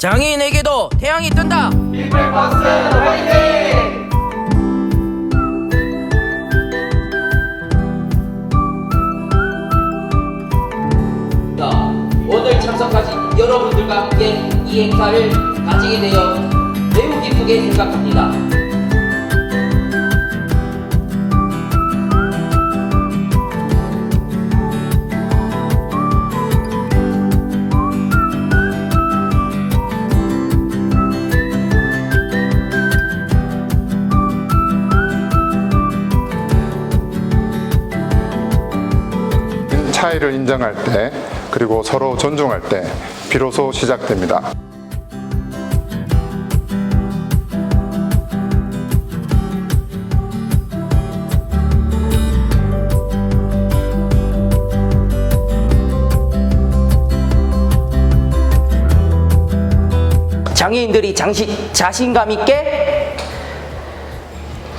장애인에게도 태양이 뜬다. 오늘 참석하신 여러분들과 함께 이 행사를 가지게 되어 매우 기쁘게 생각합니다. 차이를 인정할 때 그리고 서로 존중할 때 비로소 시작됩니다. 장애인들이 장시, 자신감 있게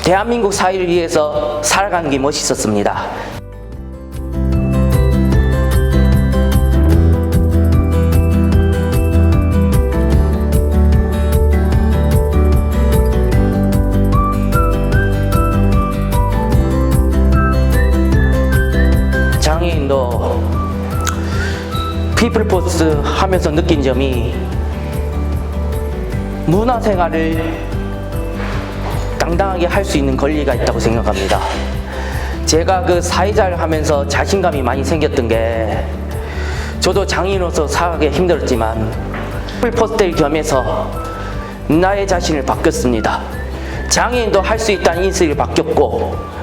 대한민국 사회를 위해서 살아가는 게 멋있었습니다. 장애인도 피플포스 하면서 느낀 점이 문화생활을 당당하게 할 수 있는 권리가 있다고 생각합니다. 제가 그 사회자를 하면서 자신감이 많이 생겼던 게 저도 장인으로서 살아가기 힘들었지만 풀포스트를 겸해서 나의 자신을 바뀌었습니다. 장애인도 할 수 있다는 인식을 바뀌었고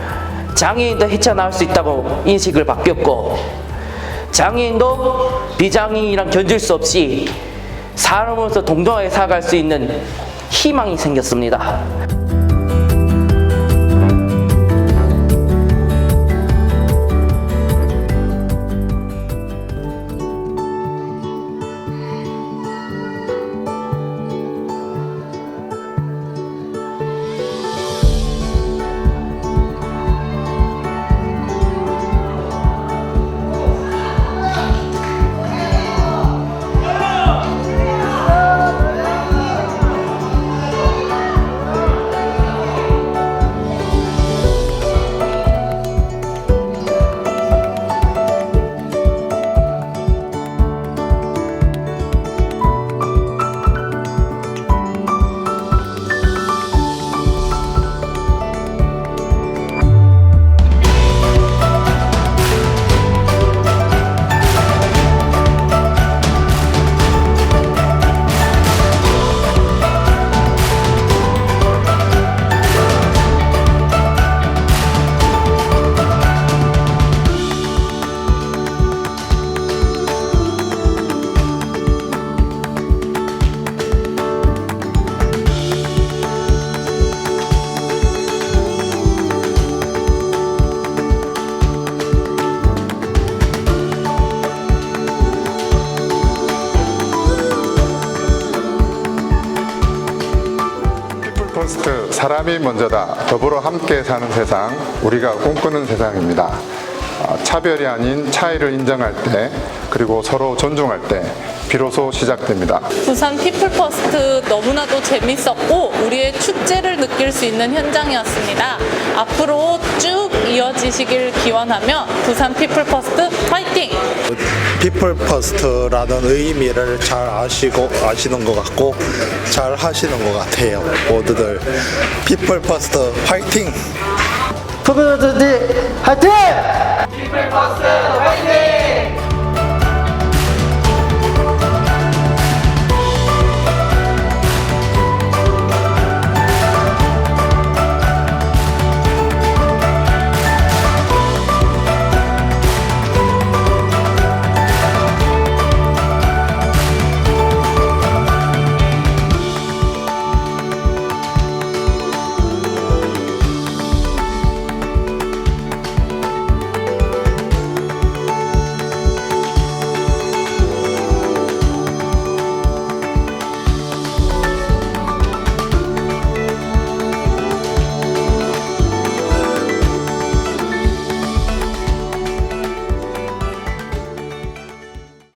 장애인도 헤쳐나올 수 있다고 인식을 바뀌었고 장애인도 비장애인이랑 견줄 수 없이 사람으로서 동등하게 살아갈 수 있는 희망이 생겼습니다. 피플퍼스트 사람이 먼저다 더불어 함께 사는 세상 우리가 꿈꾸는 세상입니다. 어, 차별이 아닌 차이를 인정할 때 그리고 서로 존중할 때 비로소 시작됩니다. 부산 피플퍼스트 너무나도 재밌었고 우리의 축제를 느낄 수 있는 현장이었습니다. 앞으로 쭉 이어지시길 기원하며 부산 피플 퍼스트 파이팅! 피플 퍼스트라는 의미를 잘 아시고 아시는 것 같고 잘 하시는 것 같아요. 모두들 피플 퍼스트 화이팅! 푸드들 화이팅! 피플버스 화이팅!